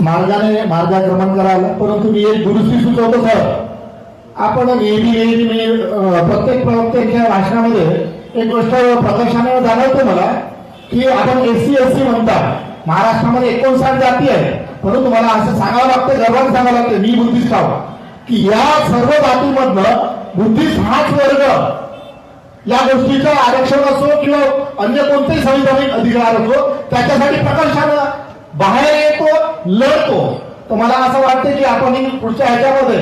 मार्गाने मार्गाक्रमण करायला. परंतु मी एक दुरुस्ती सुचवतो सर. आपण नेहमी नेहमी मी प्रत्येक प्रवक्त्याच्या भाषणामध्ये एक गोष्ट प्रकर्षाने जाणवतो मला की आपण एससी एससी म्हणतात. महाराष्ट्रामध्ये एकोणसाठ जाती आहे परंतु मला असं सांगावं लागतं गर्वाने सांगावं लागतं मी बुद्धिस्ट आहो की या सर्व जातीमधनं बुद्धिस्ट हाच वर्ग या गोष्टीचं आरक्षण असो किंवा अन्य कोणतेही संविधानिक अधिकार असो त्याच्यासाठी प्रकर्षानं बाहेर येतो लढतो. तर मला असं वाटतं की आपण पुढच्या ह्याच्यामध्ये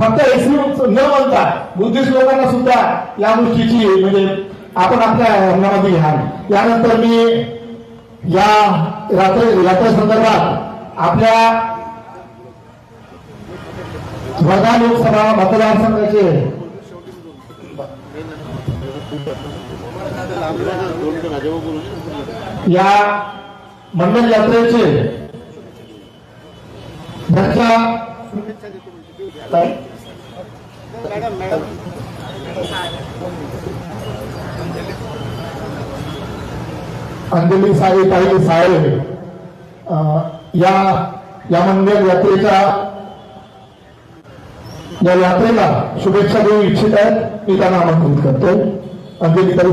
फक्त एसी न म्हणता बुद्धिस्ट लोकांना सुद्धा या गोष्टीची म्हणजे आपण आपल्या अंगामध्ये घ्याल. यानंतर मी या रात्री यात्रे संदर्भात आपल्या वर्धा लोकसभा मतदारसंघाचे या मंडल यात्रेचे अंजली साई ताई साहेब अं, या या मंडल यात्रेच्या या यात्रेला शुभेच्छा देऊ इच्छित आहेत. मी त्यांना आमंत्रित करतो. अंजली ताई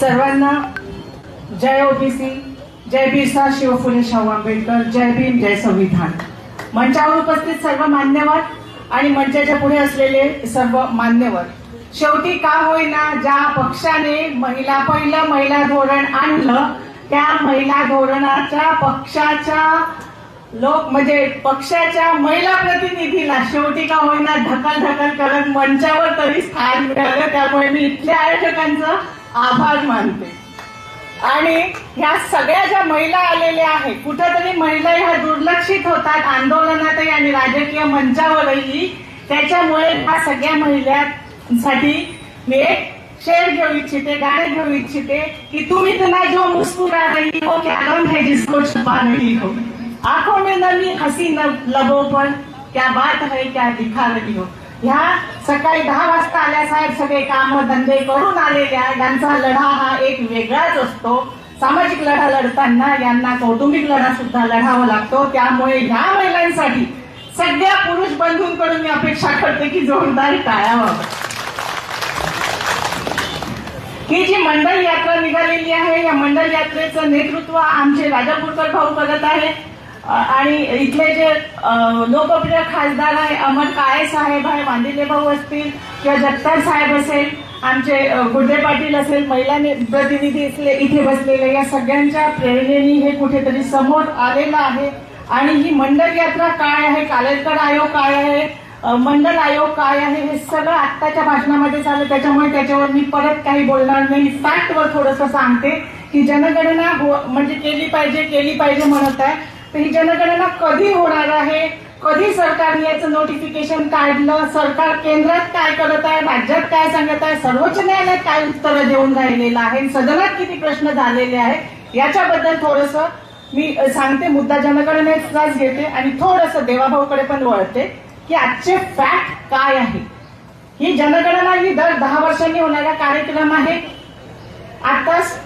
सर्वांना जय ओबीसी जय बिरसा शिवफुले शाहू आंबेडकर जय भीम जय संविधान. मंचावर उपस्थित सर्व मान्यवर आणि मंचाच्या पुढे असलेले सर्व मान्यवर. शेवटी का होईना ज्या पक्षाने महिला पहिलं महिला धोरण आणलं त्या महिला धोरणाच्या पक्षाच्या लोक म्हणजे पक्षाच्या महिला प्रतिनिधीला शेवटी का होईना ढकल ढकल करत मंचावर तरी स्थान मिळालं. त्यामुळे मी इथल्या आयोजकांचं आभार मानते. आणि ह्या सगळ्या ज्या महिला आलेल्या आहेत कुठंतरी महिला ह्या दुर्लक्षित होतात आंदोलनातही आणि राजकीय मंचावरही. त्याच्यामुळे ह्या सगळ्या महिलांसाठी मी एक शेर घेऊ इच्छिते गाणे घेऊ इच्छिते की तुम्ही तुला जो मुस्कुरा रही हो क्या रंग है जिसको छुपा रही हो. आंखों में नमी हसी न लबों पण क्या बात है क्या दिखा रही हो। ह्या सकाळी दहा वाजता आल्या साहेब सगळे काम धंदे करून आलेल्या यांचा लढा हा एक वेगळाच असतो. सामाजिक लढा लढताना यांना कौटुंबिक लढा सुद्धा लढावा लागतो. त्यामुळे ह्या महिलांसाठी सगळ्या पुरुष बंधूंकडून मी अपेक्षा करते की जोरदार टाळ्या ही जी मंडल यात्रा निघालेली आहे या मंडल यात्रेचं नेतृत्व आमचे राजापूरकर भाऊ करत आहे आणि इथले जे लोकप्रिय खासदार आहे अमर काळे साहेब आहे वांदिले भाऊ असतील किंवा जगतार साहेब असेल आमचे गुड्डे पाटील असेल महिला ने- प्रतिनिधी असले इथे बसलेले या सगळ्यांच्या प्रेरणेने हे कुठेतरी समोर आलेलं आहे. आणि ही मंडल यात्रा काय आहे कालेलकर आयोग काय आहे मंडल आयोग काय आहे हे सगळं आत्ताच्या भाषणामध्ये झालं त्याच्यामुळे त्याच्यावर मी परत काही बोलणार नाही. फॅक्टवर थोडंसं सांगते की जनगणना हो- म्हणजे केली पाहिजे केली पाहिजे म्हणत आहे. तर ही जनगणना कधी होणार आहे? कधी सरकारने याचं नोटिफिकेशन काढलं? सरकार केंद्रात काय करत आहे? राज्यात काय सांगत आहे? सर्वोच्च न्यायालयात काय उत्तरं देऊन राहिलेलं आहे? सदनात किती प्रश्न झालेले आहेत? याच्याबद्दल थोडस मी सांगते. मुद्दा जनगणनेचाच घेते आणि थोडस देवाभाऊकडे पण वळते की आजचे फॅक्ट काय आहे? ही जनगणना ही दर दहा वर्षांनी होणारा कार्यक्रम आहे. आताच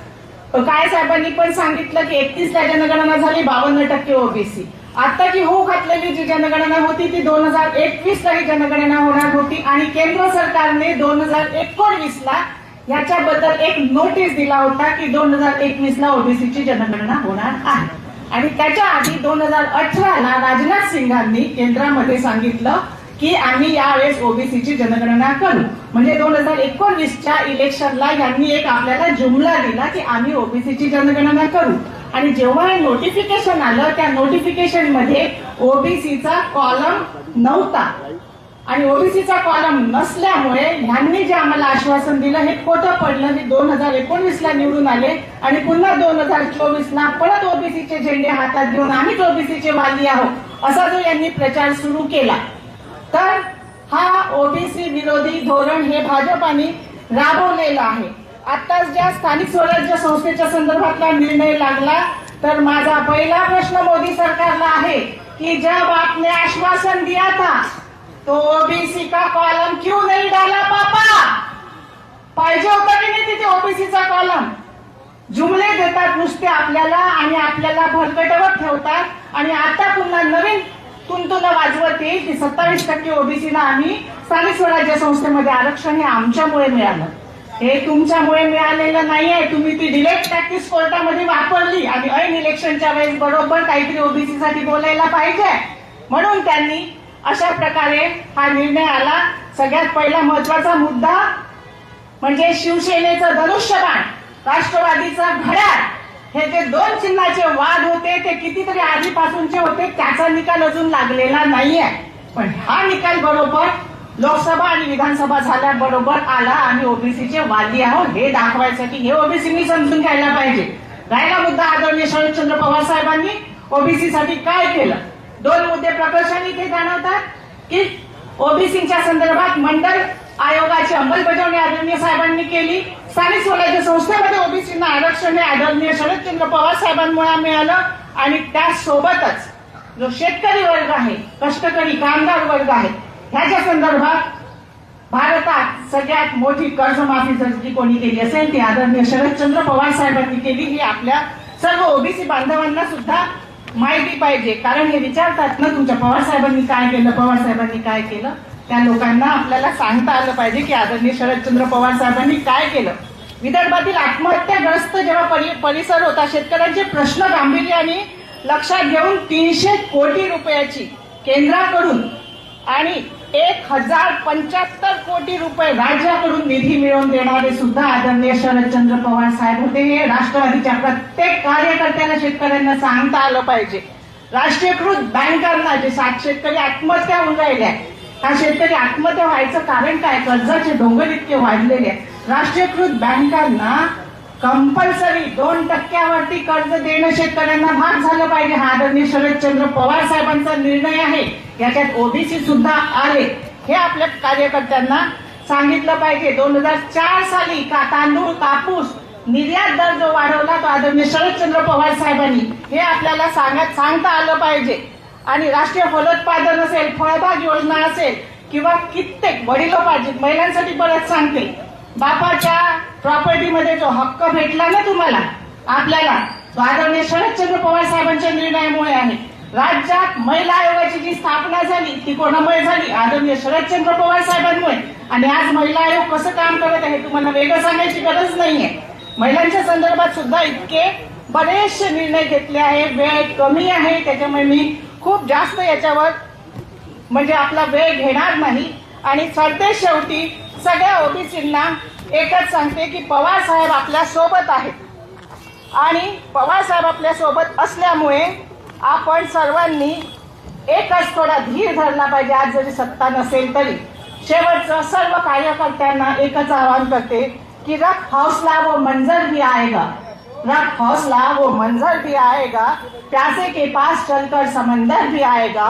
काय साहेबांनी पण सांगितलं की एकतीस ला जनगणना झाली बावन्न टक्के ओबीसी आता जी हो घातलेली जी जनगणना होती ती दोन हजार एकवीस ला ही जनगणना होणार होती आणि केंद्र सरकारने दोन हजार एकोणवीस ला याच्याबद्दल एक नोटीस दिला होता की दोन हजार एकवीस ला ओबीसीची जनगणना होणार आहे. आणि त्याच्या आधी दोन हजार अठरा ला राजनाथ सिंगांनी केंद्रामध्ये सांगितलं की आम्ही यावेळेस ओबीसीची जनगणना करू. म्हणजे दोन हजार एकोणवीसच्या इलेक्शनला यांनी एक आपल्याला जुमला दिला की आम्ही ओबीसीची जनगणना करू. आणि जेव्हा हे नोटिफिकेशन आलं त्या नोटिफिकेशनमध्ये ओबीसीचा कॉलम नव्हता. आणि ओबीसीचा कॉलम नसल्यामुळे ह्यांनी जे आम्हाला आश्वासन दिलं हे खोटं पडलं. हे दोन हजार एकोणवीस ला निवडून आले आणि पुन्हा दोन हजार चोवीस ला परत ओबीसीचे झेंडे हातात घेऊन आम्हीच ओबीसीचे वाली आहोत. असा जो यांनी प्रचार सुरू केला. तर हा ओबीसी विरोधी धोरण हे भाजपाने राबवलेलं आहे. आताच ज्या स्थानिक स्वराज्य संस्थेच्या संदर्भातला निर्णय लागला तर माझा पहिला प्रश्न मोदी सरकारला आहे की जब आपने आश्वासन दिया था तो ओबीसी का कॉलम क्यों नहीं डाला पापा पाहिजे होता की नाही तिथे ओबीसीचा कॉलम? जुमले देतात नुसते आपल्याला आणि आपल्याला भरकटवत ठेवतात आणि आता पुन्हा नवीन हिंदुत्वाला वाजवत येईल की सत्तावीस टक्के ओबीसीला आम्ही स्थानिक स्वराज्य संस्थेमध्ये आरक्षण हे आमच्यामुळे मिळालं. हे तुमच्यामुळे मिळालेलं नाही आहे तुम्ही ती डिलेक्ट प्रॅक्टिस कोर्टामध्ये वापरली आणि ऐन इलेक्शनच्या वेळेस बरोबर काहीतरी ओबीसी साठी बोलायला पाहिजे. म्हणून त्यांनी अशा प्रकारे हा निर्णय आला. सगळ्यात पहिला महत्त्वाचा मुद्दा म्हणजे शिवसेनेचं धनुष्यबाण राष्ट्रवादीचा घड्याळ. हे जे दोन चिन्हाचे वाद होते ते कितीतरी आधीपासूनचे होते त्याचा निकाल अजून लागलेला नाहीये. पण हा निकाल बरोबर लोकसभा आणि विधानसभा झाल्याबरोबर आला. आम्ही ओबीसीचे वादी आहोत. हे दाखवायसाठी हे ओबीसीनी समजून घ्यायला पाहिजे. राहिला मुद्दा आदरणीय शरदचंद्र पवार साहेबांनी. ओबीसीसाठी काय केलं? दोन मुद्दे प्रकर्षाने ते जाणवतात की ओबीसीच्या संदर्भात मंडळ आयोगाची अंमलबजावणी आदरणीय साहेबांनी केली. स्थानिक स्वराज्य संस्थेमध्ये ओबीसींना आरक्षण हे आदरणीय शरदचंद्र पवार साहेबांमुळे मिळालं आणि त्यासोबतच जो शेतकरी वर्ग आहे कष्टकरी कामगार वर्ग आहे ह्याच्या संदर्भात भारतात सगळ्यात मोठी कर्जमाफी जर जी कोणी केली असेल ती आदरणीय शरदचंद्र पवार साहेबांनी केली. ही आपल्या सर्व ओबीसी बांधवांना सुद्धा माहिती पाहिजे. कारण हे विचारतात ना तुमच्या पवार साहेबांनी काय केलं पवार साहेबांनी काय केलं? त्या लोकांना आपल्याला सांगता आलं पाहिजे की आदरणीय शरदचंद्र पवार साहेबांनी काय केलं? विदर्भातील आत्महत्याग्रस्त जेव्हा परिसर होता शेतकऱ्यांचे प्रश्न गांभीर्याने लक्षात घेऊन तीनशे कोटी रुपयाची केंद्राकडून आणि एक हजार पंच्याहत्तर कोटी रुपये राज्याकडून निधी मिळवून देणारे सुद्धा आदरणीय शरदचंद्र पवार साहेब होते. हे राष्ट्रवादीच्या प्रत्येक कार्यकर्त्याला शेतकऱ्यांना सांगता आलं पाहिजे. राष्ट्रीयकृत बँकांना जे सात शेतकरी आत्महत्या होऊन राहिल्या हा शेतकरी आत्महत्या व्हायचं कारण काय? कर्जाचे डोंगर इतके वाढलेले आहे. राष्ट्रीयकृत बँकांना कंपल्सरी दोन टक्क्यावरती कर्ज देणं शेतकऱ्यांना भाग झालं पाहिजे. हा आदरणीय शरदचंद्र पवार साहेबांचा निर्णय आहे. याच्यात ओबीसी सुद्धा आले हे आपल्या कार्यकर्त्यांना सांगितलं पाहिजे. दोन हजार चार साली का तांदूळ कापूस निर्यात दर जो वाढवला तो आदरणीय शरदचंद्र पवार साहेबांनी. हे आपल्याला सांगत सांगता आलं पाहिजे. आणि राष्ट्रीय फलोत्पादन असेल फळबाग योजना असेल किंवा कित्येक वडिलोपार्जित महिलांसाठी परत सांगते बापाच्या प्रॉपर्टीमध्ये जो हक्क भेटला ना तुम्हाला आपल्याला तो आदरणीय शरदचंद्र पवार साहेबांच्या निर्णयामुळे आहे. राज्यात महिला आयोगाची जी स्थापना झाली ती कोणामुळे झाली? आदरणीय शरदचंद्र पवार साहेबांमुळे. आणि आज महिला आयोग कसं काम करत आहे तुम्हाला वेगळं सांगायची गरज नाहीये. महिलांच्या संदर्भात सुद्धा इतके बरेचसे निर्णय घेतले आहे वेळ कमी आहे त्याच्यामुळे मी खूप जास्त याच्यावर म्हणजे आपला वेळ घेणार नाही. आणि सरते शेवटी सगळ्या ओबीसींना एकच सांगते की पवार साहेब आपल्यासोबत आहेत. आणि पवार साहेब आपल्यासोबत असल्यामुळे आपण सर्वांनी एकच थोडा धीर धरला पाहिजे. आज जरी सत्ता नसेल तरी. शेवटचं सर्व कार्यकर्त्यांना एकच आवाहन करते की रख हौसला व मंजर भी आएगा. रख हौसला वो मंजर भी आएगा. प्यासे के पास चलकर समंदर भी आएगा.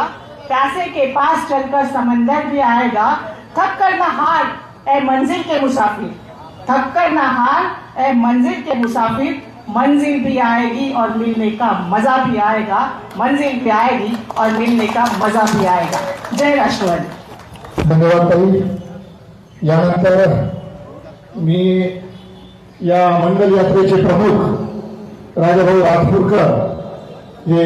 प्यासे के पास चलकर समंदर भी आएगा. थक कर ना हार ए मंजिल के मुसाफिर। थक कर ना हार ए मंजिल के मुसाफिर मंजिल भी आएगी और मिलने का मजा भी आएगा। मंजिल भी आएगी और मिलने का मजा भी आएगा। जय राष्ट्रवादी। धन्यवाद ताई यानंतर मी या मंडल यात्रेचे प्रमुख राजाभाऊ राजपूरकर हे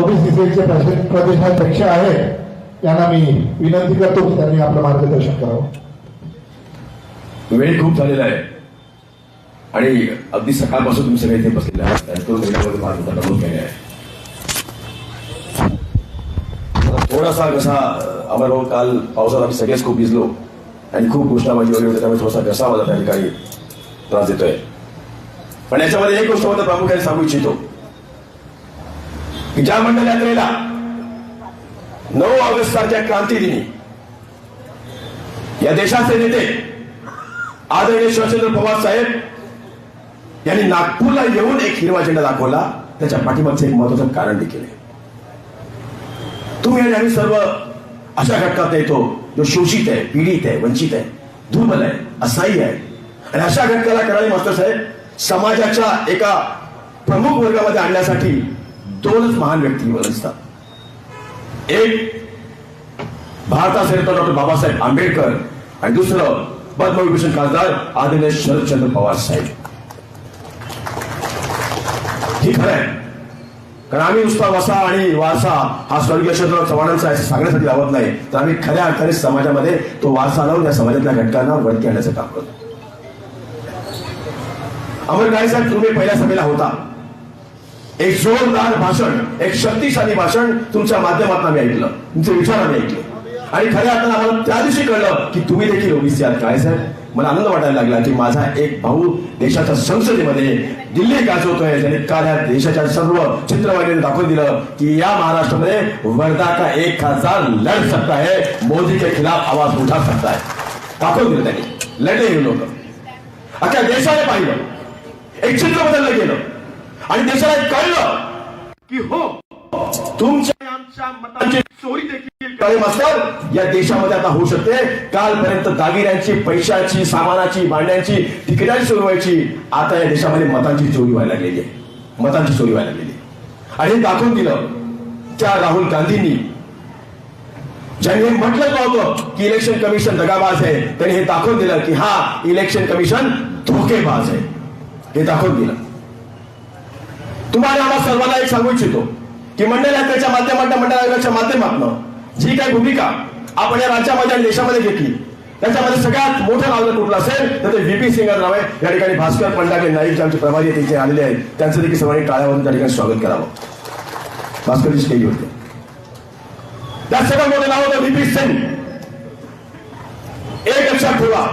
ओबीसीसीचे प्रदेशाध्यक्ष आहेत. यांना मी विनंती करतो की त्यांनी आपलं मार्गदर्शन करावं. वेळ खूप झालेला आहे. आणि अगदी सकाळपासून तुम्ही सगळे इथे बसलेले आहात. थोडासा घसा आम्हाला भाऊ काल पावसात आम्ही सगळेच खूप भिजलो. आणि खूप घोषणाबाजी वगैरे होते त्यामुळे थोडासा घसा माझा त्या ठिकाणी त्रास देतोय. पण याच्यामध्ये एक गोष्ट मात्र प्रामुख्याने सांगू इच्छितो. की ज्या मंडळ यात्रेला नऊ ऑगस्ट सारख्या क्रांती दिनी. या देशाचे नेते आदरणीय शिवचंद्र पवार साहेब यांनी नागपूरला येऊन एक हिरवा झेंडा दाखवला. त्याच्या पाठीमागचं एक महत्वाचं कारण देखील आहे. तुम्ही आणि आम्ही सर्व अशा घटकात येतो जो शोषित आहे पीडित आहे वंचित आहे दुर्बल आहे असाही आहे. आणि अशा घटकाला कराळे मास्तर साहेब समाजाच्या एका प्रमुख वर्गामध्ये आणण्यासाठी दोनच महान व्यक्ती असतात. एक भारताचे डॉक्टर बाबासाहेब आंबेडकर आणि दुसरं पद्मविभूषण खासदार आदरणीय शरदचंद्र पवार साहेब. ही खरं आहे. कारण आम्ही नुसता वसा आणि वारसा हा स्वर्गीय यशवंतराव चव्हाणांचा आहे सांगण्यासाठी लावत नाही. तर आम्ही खऱ्या अर्थाने समाजामध्ये तो वारसा लावून त्या समाजातल्या घटकांना वरती आणण्याचं काम करतो. अमर काळे साहेब तुम्ही पहिल्या सभेला होता. एक जोरदार भाषण एक शक्तिशाली भाषण तुमच्या माध्यमातून आम्ही ऐकलं. तुमचे विचार आम्ही ऐकले. आणि खऱ्या अर्थानं आम्हाला त्या दिवशी कळलं की तुम्ही देखील ओबीसी आहात. काय साहेब? मला आनंद वाटायला लागला की माझा एक भाऊ देशाच्या संसदेमध्ये दिल्ली गाजवतोय. ज्याने काल या देशाच्या सर्व चित्रवाहिनीने दाखवून दिलं की या महाराष्ट्रामध्ये वर्धा का एक खासदार लढ सकता है. मोदी के खिलाफ आवाज उठा सकता है. दाखवून दिलं त्यांनी. लढले हे लोक. अख्ख्या देशाने पाहिलं. एक चित्र बदललं गेलं. आणि देशाला कळलं की हो तुमच्या आमच्या मतांची चोरी देखील काळे मास्तर या देशामध्ये आता होऊ शकते. कालपर्यंत दागिन्यांची पैशाची सामानाची भांड्यांची तिकिटाची चोरी व्हायची. आता या देशामध्ये मतांची चोरी व्हायला लागलेली आहे. मतांची चोरी व्हायला लागलेली आहे. आणि हे दाखवून दिलं त्या राहुल गांधींनी. ज्यांनी म्हटलं नव्हतं की इलेक्शन कमिशन दगाबाज आहे त्यांनी हे दाखवून दिलं की हा इलेक्शन कमिशन धोकेबाज आहे. हे दाखवून दिलं. तुम्हाला आम्हा सर्वांना एक सांगू इच्छितो की मंडळ यात्रेच्या माध्यमातून मंडळ आयोगाच्या माध्यमातून जी काही भूमिका आपण या राज्यामध्ये आणि देशामध्ये घेतली त्याच्यामध्ये सगळ्यात मोठं नाव जर कुठलं असेल तर ते व्हीपी सिंग नाव आहे. या ठिकाणी भास्कर पंडाके नाईक जे आमचे प्रभारी आहेत, आलेले आहेत. त्यांचं देखील सर्वांनी टाळ्यावरून त्या ठिकाणी स्वागत करावं. भास्करजी स्टेज होते. त्या सगळं मोठं नाव होतं व्हीपी सिंग. एक लक्षात ठेवा.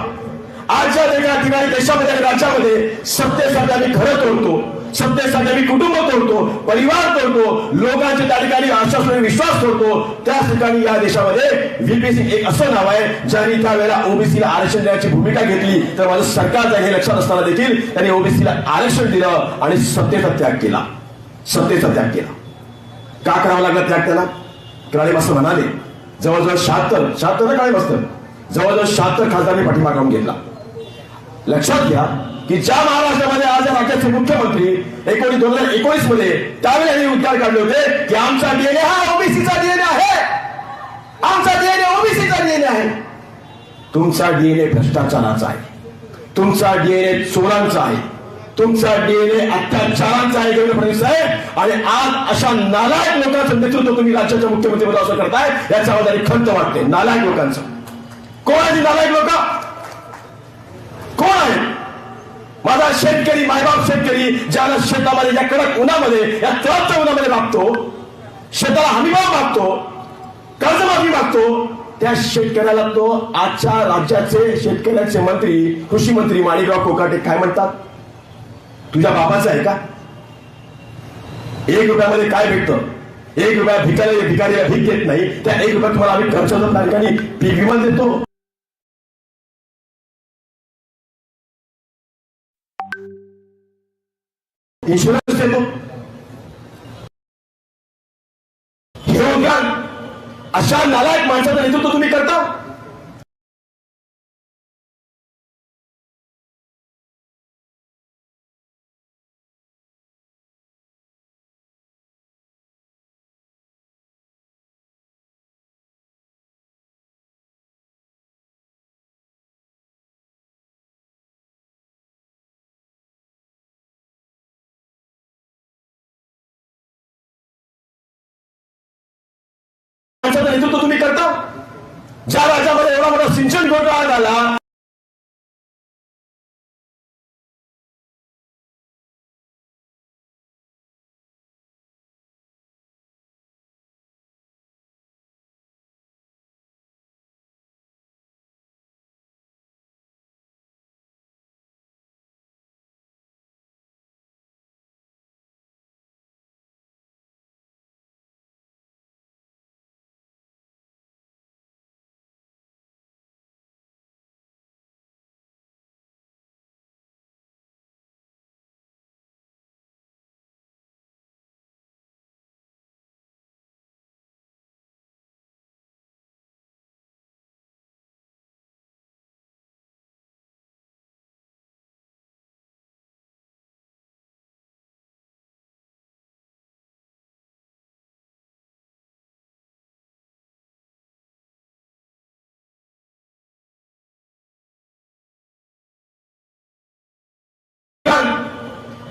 आजच्या एका ठिकाणी देशामध्ये आणि राज्यामध्ये सत्तेसाठी आम्ही घरं तोडतो सत्तेसाठी आम्ही कुटुंब तोडतो परिवार तोडतो लोकांचे त्या ठिकाणी आश्वासन विश्वास तोडतो त्याच ठिकाणी या देशामध्ये व्हीपीसी एक असं नाव आहे ज्यांनी त्यावेळेला ओबीसीला आरक्षण देण्याची भूमिका घेतली. तर माझं सरकारचं हे लक्षात असताना देखील त्यांनी ओबीसीला आरक्षण दिलं आणि सत्तेचा त्याग केला. सत्तेचा त्याग केला. का करावा लागला त्याग त्याला? काळे म्हणाले जवळजवळ शहात्तर शहात्तर ना काळे जवळजवळ शहात्तर खासदारांनी पाठिंबा काढून घेतला. लक्षात घ्या की ज्या महाराष्ट्रामध्ये आज या राज्याचे मुख्यमंत्री एकोणीस दोन हजार एकोणीसमध्ये त्यावेळी आम्ही उद्गार काढले होते की आमचा डीएनए हा ओबीसीचा डीएनए आहे. आमचा डीएनए ओबीसीचा डीएनए आहे. तुमचा डीएनए भ्रष्टाचाराचा आहे. तुमचा डीएनए चोरांचा आहे. तुमचा डीएनए अत्याचारांचा आहे देवेंद्र फडणवीस साहेब. आणि आज अशा नालायक लोकांचं नेतृत्व तुम्ही राज्याच्या मुख्यमंत्री असं करताय याच्यामध्ये आणि खंत वाटते. नालायक लोकांचं. कोण आहे नालायक लोक कोण आहे माझा शेतकरी मायबाप शेतकरी ज्याला शेतामध्ये या कडक उन्हामध्ये या त्रासच्या उन्हामध्ये मागतो शेताला हमीभाव मागतो कर्जमाफी मागतो त्या शेतकऱ्याला तो आजच्या राज्याचे शेतकऱ्यांचे मंत्री कृषी मंत्री माणिकराव कोकाटे काय म्हणतात? तुझ्या बाबाचा आहे का? एक रुपयामध्ये काय भेटतं? एक रुपया भिकारी भिकारी भीक घेत नाही. त्या एक रुपया तुम्हाला आम्ही खर्च त्या ठिकाणी पीक विमा देतो. इन्शुरन्स देतो हे उद्गार अशा नालायक माणसाचं नेतृत्व तुम्ही करता? ज्या राज्यामध्ये एवढा मोठा सिंचन घोटाळा झाला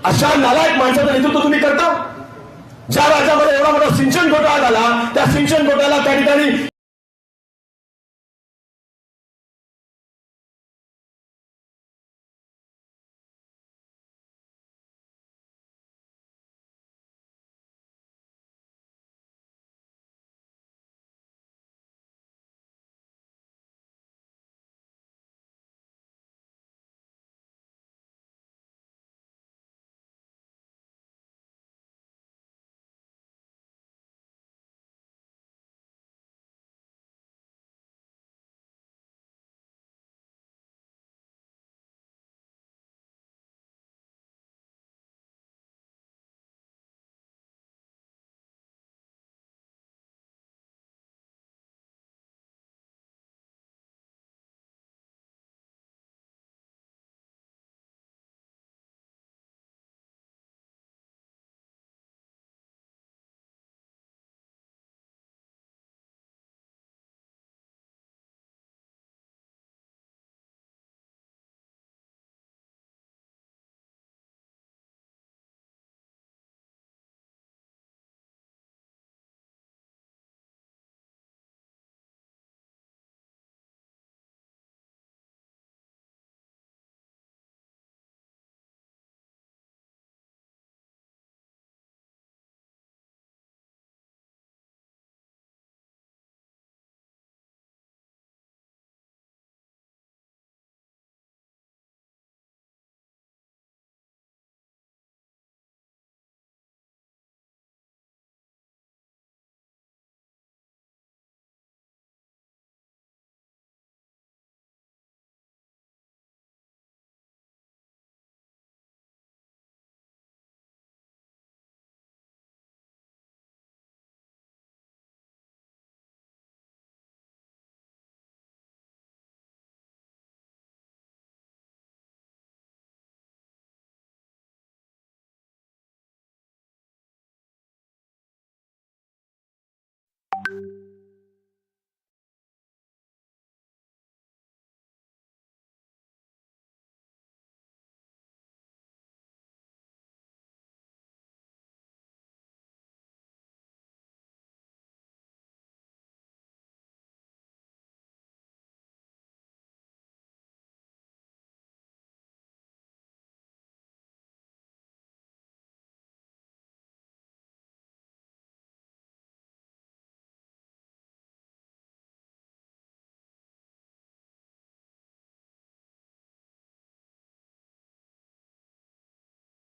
अशा नालायक माणसाचं नेतृत्व तुम्ही करता? ज्या राज्यामध्ये एवढा मोठा सिंचन घोटाळा झाला त्या सिंचन घोटाळ्याला त्या ठिकाणी